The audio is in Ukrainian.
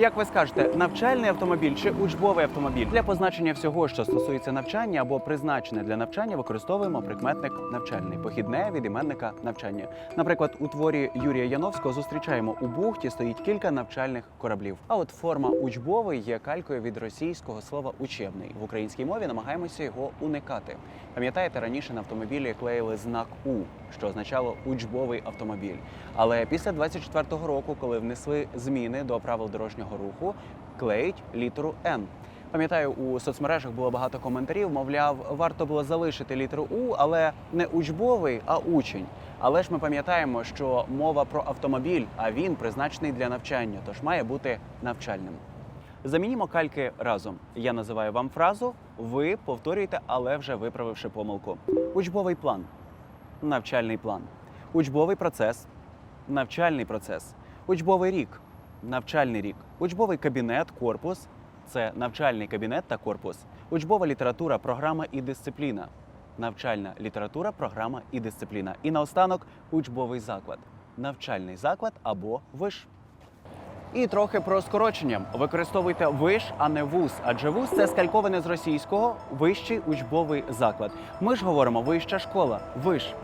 Як ви скажете, навчальний автомобіль чи учбовий автомобіль? Для позначення всього, що стосується навчання або призначене для навчання, використовуємо прикметник навчальний, похідне від іменника навчання. Наприклад, у творі Юрія Яновського зустрічаємо у бухті стоїть кілька навчальних кораблів. А от форма учбовий є калькою від російського слова учебний. В українській мові намагаємося його уникати. Пам'ятаєте, раніше на автомобілі клеїли знак У, що означало учбовий автомобіль. Але після 24-го року, коли внесли зміни до правил дорожнього руху, клеють літеру Н. Пам'ятаю, у соцмережах було багато коментарів. Мовляв, варто було залишити літеру У, але не учбовий, а учень. Але ж ми пам'ятаємо, що мова про автомобіль, а він призначений для навчання, тож має бути навчальним. Замінімо кальки разом. Я називаю вам фразу, ви повторюєте, але вже виправивши помилку. Учбовий план, навчальний план, учбовий процес, навчальний процес, учбовий рік, навчальний рік, учбовий кабінет, корпус це навчальний кабінет та корпус, учбова література, програма і дисципліна, навчальна література, програма і дисципліна. І наостанок учбовий заклад, навчальний заклад або виш. І трохи про скорочення. Використовуйте виш, а не вуз, адже вуз це скальковане з російського вищий учбовий заклад. Ми ж говоримо вища школа, виш.